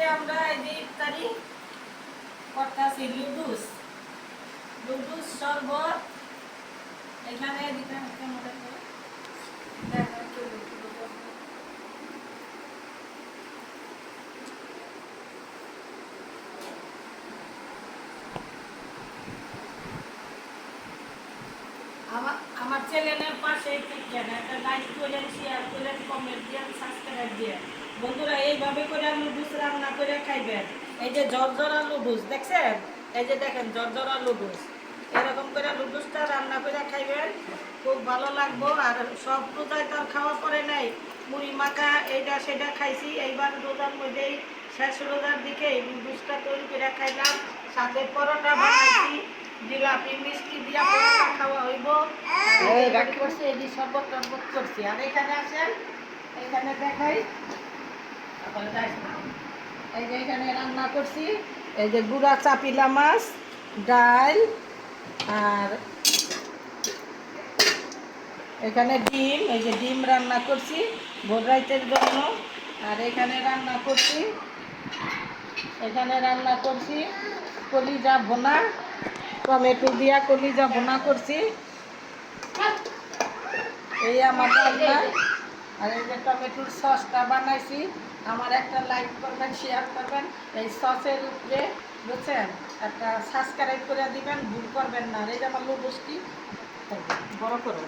আজকে আমরা এই যে ইফতারি করতেছি লুডুস। লুডুস শরবত। এখানে দিতে দেখো একটু লুডুস। আমার আমার চ্যানেলের পাশে টিকেন একটা লাইক করেন শেয়ার করেন কমেন্ট দিয়ে সাবস্ক্রাইব দিয়ে বন্ধুরা, এইভাবে করে লুডুস রান্না করে খাইবেন। এই যে জর্জরা লুডুস দেখছেন? এই যে দেখেন জর্জরা লুডুস এরকম করে লুডুসটা রান্না করে খাইবেন। খুব ভালো লাগবো। আর সব রোজায় তো খাওয়া পরে নাই। মুড়ি মাখা এইটা সেটা খাইছি। এইবার রোজার মধ্যেই শেষ রোজার দিকে এই লুডুসটা তৈরি করে খাইলাম। সাথে পরোটা বানাইছি। জিলাপি, মিষ্টি দিয়া খাওয়া হইব। এই রাখি। করছি এই যে শরবত টরবত করছি। আর এখানে আসেন এখানে দেখাই। তারপরে যাইস না। এই যে এখানে রান্না করছি। এই যে গুড়া চাপিলা মাছ ডাল আর এখানে ডিম এই যে ডিম রান্না করছি ভোর রাইতের জন্য। আর এখানে রান্না করছি এখানে রান্না করছি কলিজা ভোনা। টমেটো দিয়া কলিজা ভোনা করছি। এই আমার রান্না। আর এই যে টমেটোর সসটা বানাইছি, আমার একটা লাইক করবেন শেয়ার করবেন। এই সসের উপরে, বুঝছেন? একটা সাবস্ক্রাইব করে দিবেন, ভুল করবেন না। এই যে আমার লুডুসটি বড় করো।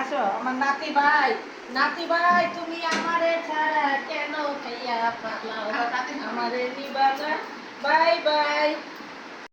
আসো, আমার নাতি ভাই। নাতি ভাই তুমি আমারে ছাড়া কেন খাইয়া পালাও আমারে নিবানা বাই বাই।